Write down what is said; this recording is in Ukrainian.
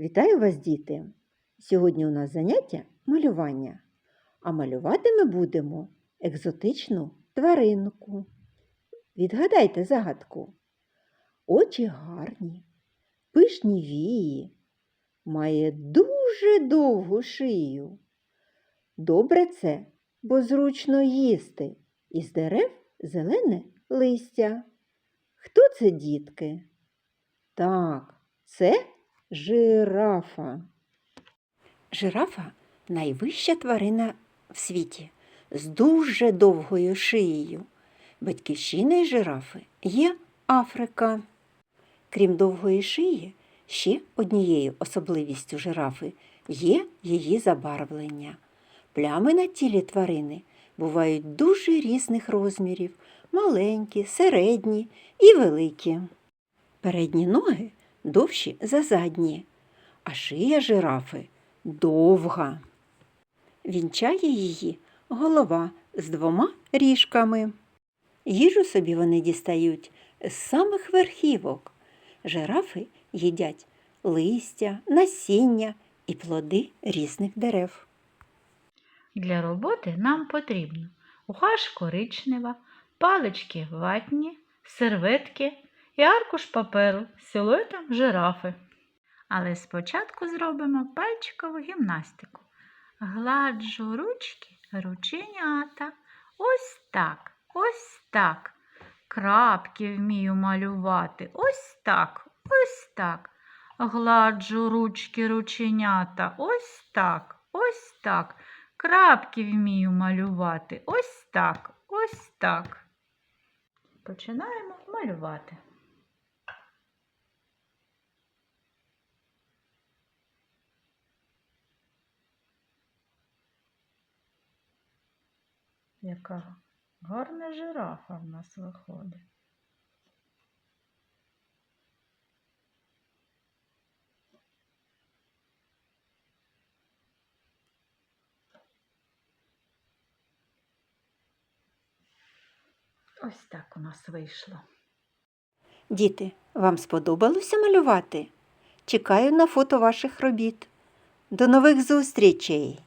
Вітаю вас, діти! Сьогодні у нас заняття малювання, а малювати ми будемо екзотичну тваринку. Відгадайте загадку. Очі гарні, пишні вії, має дуже довгу шию. Добре це, бо зручно їсти, із дерев зелене листя. Хто це, дітки? Так, це Жирафа. Жирафа найвища тварина в світі з дуже довгою шиєю. Батьківщиною жирафи є Африка. Крім довгої шиї, ще однією особливістю жирафи є її забарвлення. Плями на тілі тварини бувають дуже різних розмірів маленькі, середні і великі. Передні ноги довші за задні, а шия жирафи довга. Вінчає її голова з двома ріжками. Їжу собі вони дістають з самих верхівок. Жирафи їдять листя, насіння і плоди різних дерев. Для роботи нам потрібно ухаш коричнева, палички ватні, серветки і аркуш паперу з силуетом жирафи. Але спочатку зробимо пальчикову гімнастику. Гладжу ручки, рученята. Ось так, ось так. Крапки вмію малювати. Ось так, ось так. Гладжу ручки, рученята. Ось так, ось так. Крапки вмію малювати. Ось так, ось так. Починаємо малювати. Яка гарна жирафа в нас виходить. Ось так у нас вийшло. Діти, вам сподобалося малювати? Чекаю на фото ваших робіт. До нових зустрічей!